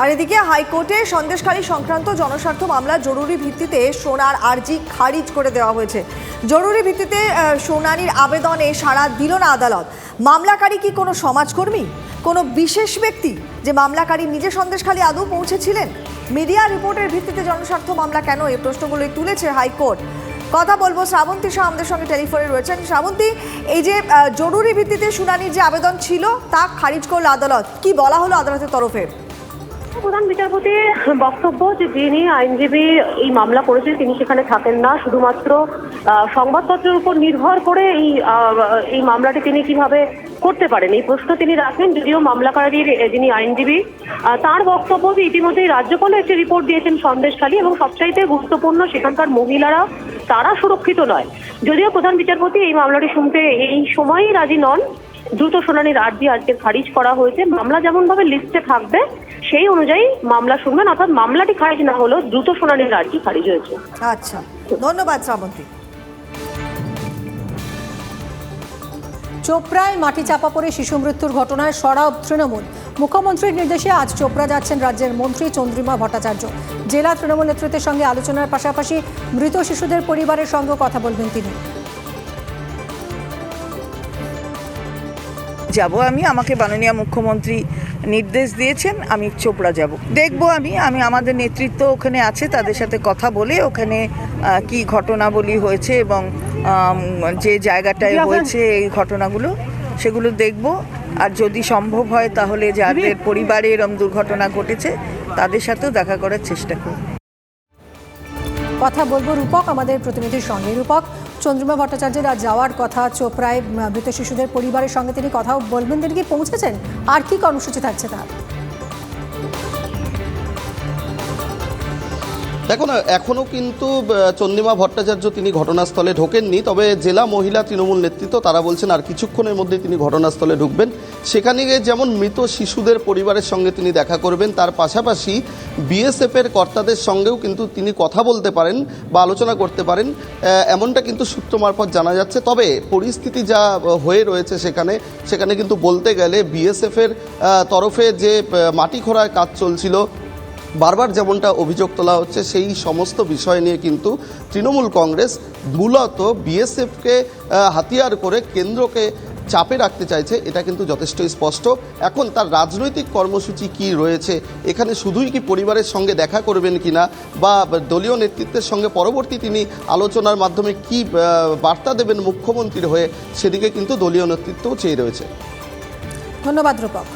আর এদিকে হাইকোর্টে সন্দেশখালী সংক্রান্ত জনস্বার্থ মামলা জরুরি ভিত্তিতে সোনার আর্জি খারিজ করে দেওয়া হয়েছে। জরুরি ভিত্তিতে আহ, শুনানির আবেদনে সাড়া দিল না আদালত। মামলাকারী কি কোনো সমাজকর্মী? কোনো বিশেষ ব্যক্তি যে মামলাকারী নিজে সন্দেশখালী আদৌ পৌঁছেছিলেন? মিডিয়া রিপোর্টের ভিত্তিতে জনস্বার্থ মামলা কেন? এই প্রশ্নগুলোই তুলেছে হাইকোর্ট। কথা বলব শ্রাবন্তী শাহ আমাদের সঙ্গে টেলিফোনে রয়েছেন। শ্রাবন্তী এই যে জরুরি ভিত্তিতে শুনানির যে আবেদন ছিল তা খারিজ করল আদালত। কি বলা হলো আদালতের তরফে? প্রধান বিচারপতির বক্তব্য যে যিনি আইনজীবী এই মামলা করেছেন, তিনি সেখানে থাকেন না। শুধুমাত্র সংবাদপত্রের উপর নির্ভর করে এই এই মামলাটি তিনি কীভাবে করতে পারেন। এই প্রশ্ন তিনি রাখেন, যদিও মামলাকারীর যিনি আইনজীবী তার বক্তব্য যে ইতিমধ্যেই রাজ্যপালে একটি রিপোর্ট দিয়েছেন সন্দেশখালী এবং সবচাইতে গুরুত্বপূর্ণ সেখানকার মহিলারা, তারা সুরক্ষিত নয়। যদিও প্রধান বিচারপতি এই মামলাটি শুনতে এই সময়ই রাজি নন। দ্রুত শুনানির আর্জি আজকে খারিজ করা হয়েছে। মামলা যেমন ভাবে লিস্টে থাকবে সেই অনুযায়ী মামলা শুনবেন, অর্থাৎ মামলাটি খারিজ না হলেও দ্রুত শুনানির আর্জি খারিজ হয়েছে। আচ্ছা ধন্যবাদ শ্রাবন্তী চোপড়ায় মাটি চাপা পড়ে শিশু মৃত্যুর ঘটনায় সরব তৃণমূল। মুখ্যমন্ত্রীর নির্দেশে আজ চোপড়া যাচ্ছেন রাজ্যের মন্ত্রী চন্দ্রিমা ভট্টাচার্য। জেলা তৃণমূল নেতৃত্বের সঙ্গে আলোচনার পাশাপাশি মৃত শিশুদের পরিবারের সঙ্গেও কথা বলবেন তিনি। যাব আমি আমাকে মাননীয় মুখ্যমন্ত্রী নির্দেশ দিয়েছেন আমি চোপড়া যাব। দেখব আমি আমি আমাদের নেতৃত্ব ওখানে আছে তাদের সাথে কথা বলে ওখানে কি ঘটনাবলী হয়েছে এবং যে জায়গাটায় হয়েছে এই ঘটনাগুলো সেগুলো দেখব। আর যদি সম্ভব হয় তাহলে যাদের পরিবারে এরম দুর্ঘটনা ঘটেছে তাদের সাথেও দেখা করার চেষ্টা করব। কথা বলব রূপক আমাদের প্রতিনিধির সঙ্গে রূপক। চন্দ্রিমা ভট্টাচার্যের আজ যাওয়ার কথা, চোপড়ায় মৃত শিশুদের পরিবারের সঙ্গে তিনি কথাও বলবেন। তিনি কি পৌঁছেছেন? আর কি কর্মসূচি থাকছে তার? দেখুন এখনও কিন্তু চন্দ্রিমা ভট্টাচার্য তিনি ঘটনাস্থলে ঢোকেননি, তবে জেলা মহিলা তৃণমূল নেতৃত্ব তারা বলছেন আর কিছুক্ষণের মধ্যে তিনি ঘটনাস্থলে ঢুকবেন। সেখানে গিয়ে যেমন মৃত শিশুদের পরিবারের সঙ্গে তিনি দেখা করবেন, তার পাশাপাশি বিএসএফের কর্তাদের সঙ্গেও কিন্তু তিনি কথা বলতে পারেন বা আলোচনা করতে পারেন এমনটা কিন্তু সূত্র মারফত জানা যাচ্ছে। তবে পরিস্থিতি যা হয়ে রয়েছে সেখানে সেখানে কিন্তু বলতে গেলে বিএসএফের তরফে যে মাটি খোঁড়ার কাজ চলছিল বারবার যেমনটা অভিযোগ তোলা হচ্ছে, সেই সমস্ত বিষয় নিয়ে কিন্তু তৃণমূল কংগ্রেস মূলত বিএসএফকে হাতিয়ার করে কেন্দ্রকে চাপে রাখতে চাইছে। এটা কিন্তু যথেষ্ট স্পষ্ট। এখন তার রাজনৈতিক কর্মসূচি কি রয়েছে? এখানে শুধুই কি পরিবারের সঙ্গে দেখা করবেন কিনা? বা দলীয় নেতৃত্বের সঙ্গে পরবর্তী তিনি আলোচনার মাধ্যমে কি বার্তা দেবেন মুখ্যমন্ত্রীর হয়ে, সেদিকে কিন্তু দলীয় নেতৃত্বও চেয়ে রয়েছে। ধন্যবাদ রূপক।